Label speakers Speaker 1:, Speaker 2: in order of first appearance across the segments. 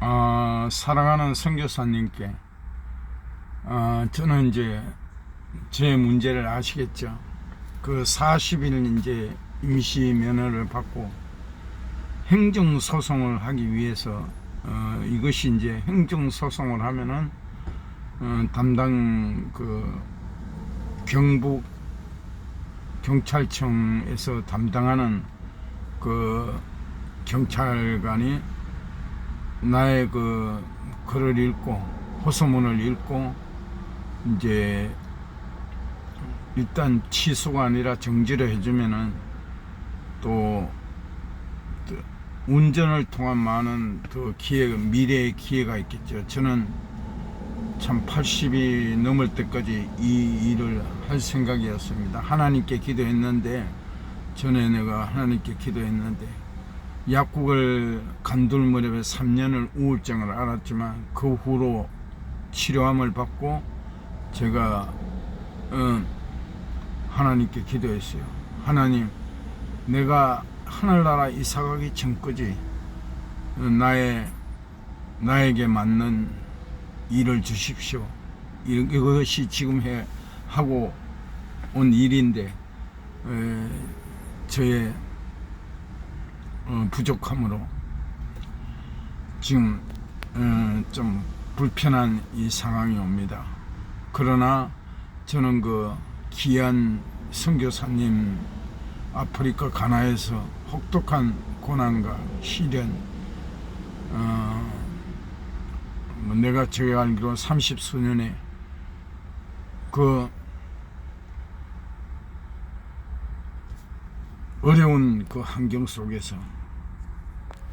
Speaker 1: 어, 사랑하는 선교사님께 어, 저는 이제 제 문제를 아시겠죠. 그 40일 이제 임시 면허를 받고 행정 소송을 하기 위해서 어, 이것이 이제 행정 소송을 하면은 어, 담당 그 경북 경찰청에서 담당하는 그 경찰관이 나의 그 글을 읽고 호소문을 읽고 이제 일단 취소가 아니라 정지를 해주면은 또, 또 운전을 통한 많은 그 기회 미래의 기회가 있겠죠. 저는 참 80이 넘을 때까지 이 일을 할 생각이었습니다. 하나님께 기도했는데 전에 내가 하나님께 기도했는데 약국을 간둘 무렵에 3년을 우울증을 앓았지만 그 후로 치료함을 받고 제가 어, 하나님께 기도했어요. 하나님, 내가 하늘나라 이사가기 전까지 어, 나의 나에게 맞는 일을 주십시오. 이- 이것이 지금 해 하고 온 일인데 에, 저의 어, 부족함으로 지금 어, 좀 불편한 이 상황이 옵니다. 그러나 저는 그 귀한 선교사님 아프리카 가나에서 혹독한 고난과 시련 어, 뭐 내가 제가 알기로 30수년에 그 어려운 그 환경 속에서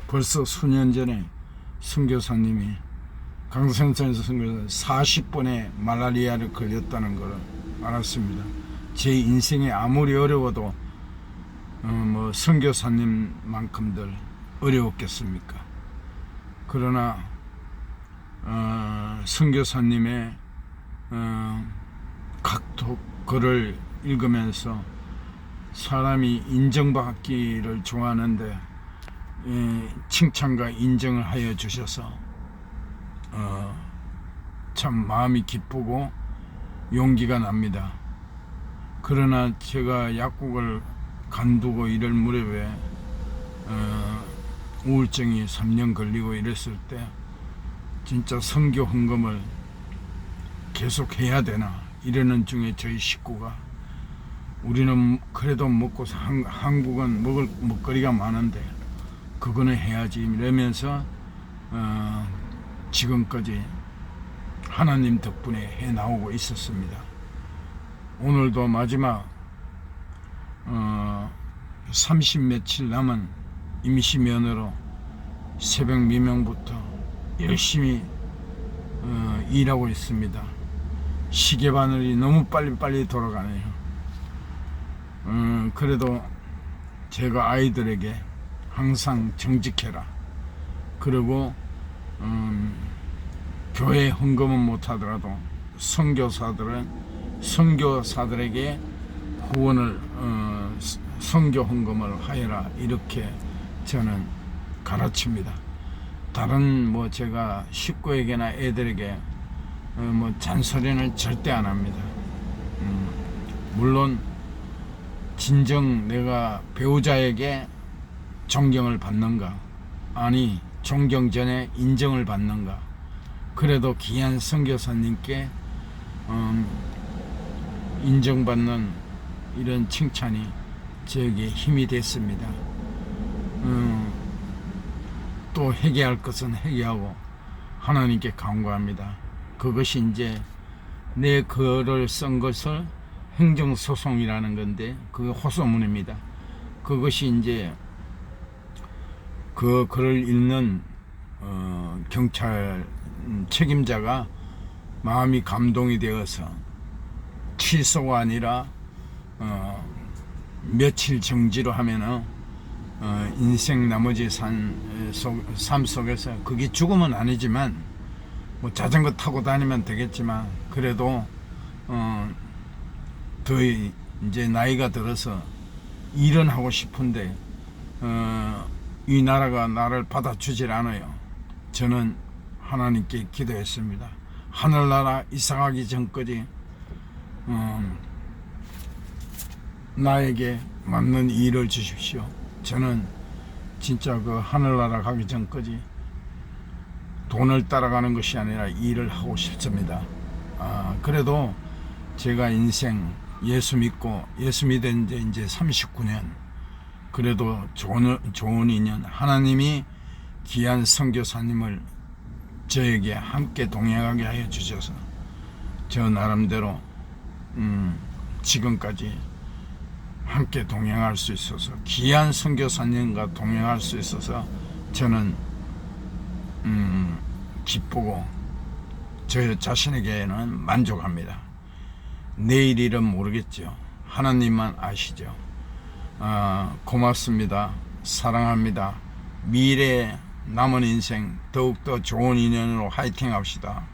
Speaker 1: 벌써 수년 전에 선교사님이 강선산에서 선교사 40번의 말라리아를 걸렸다는 걸 알았습니다. 제 인생에 아무리 어려워도 어, 뭐 선교사님만큼들 어려웠겠습니까? 그러나 어, 선교사님의 어, 각독 글을 읽으면서 사람이 인정받기를 좋아하는데 예, 칭찬과 인정을 하여 주셔서 어, 참 마음이 기쁘고 용기가 납니다. 그러나 제가 약국을 간두고 이럴 무렵에 어, 우울증이 3년 걸리고 이랬을 때 진짜 선교 헌금을 계속 해야 되나 이러는 중에 저희 식구가 우리는 그래도 먹고 사- 한, 한국은 먹을 먹거리가 많은데 그거는 해야지 이러면서 어, 지금까지 하나님 덕분에 해 나오고 있었습니다. 오늘도 마지막 어, 30 며칠 남은 임시 면허로 새벽 미명부터 열심히 어, 일하고 있습니다. 시계 바늘이 너무 빨리빨리 돌아가네요. 음, 그래도 제가 아이들에게 항상 정직해라. 그리고 음, 교회 헌금은 못하더라도 선교사들은 선교사들에게 후원을 어, 스- 선교 헌금을 하여라 이렇게 저는 가르칩니다. 다른 뭐 제가 식구에게나 애들에게 어, 뭐 잔소리는 절대 안 합니다. 음, 물론 진정 내가 배우자에게 존경을 받는가 아니 존경 전에 인정을 받는가 그래도 귀한 선교사님께 음, 인정받는 이런 칭찬이 저에게 힘이 됐습니다. 음, 또 회개할 것은 회개하고 하나님께 간구합니다. 그것이 이제 내 글을 쓴 것을 행정소송이라는 건데 그 호소문입니다. 그것이 이제 그 글을 읽는 어, 경찰 음, 책임자가 마음이 감동이 되어서 취소가 아니라 어, 며칠 정지로 하면은 어, 인생 나머지 산, 에, 속, 삶 속에서 그게 죽음은 아니지만 뭐 자전거 타고 다니면 되겠지만 그래도 어, 더 이제 나이가 들어서 일은 하고 싶은데 어, 이 나라가 나를 받아주질 않아요. 저는 하나님께 기도했습니다. 하늘나라 이사가기 전까지 음, 나에게 맞는 일을 주십시오. 저는 진짜 그 하늘나라 가기 전까지 돈을 따라가는 것이 아니라 일을 하고 싶습니다. 아, 그래도 제가 인생 예수 믿고 예수 믿은 지 이제 39년 그래도 좋은, 좋은 인연 하나님이 귀한 선교사님을 저에게 함께 동행하게 하여 주셔서 저 나름대로 음, 지금까지 함께 동행할 수 있어서 귀한 선교사님과 동행할 수 있어서 저는 음, 기쁘고 저 자신에게는 만족합니다. 내일 일은 모르겠죠. 하나님만 아시죠. 아, 고맙습니다. 사랑합니다. 미래 남은 인생 더욱더 좋은 인연으로 화이팅 합시다.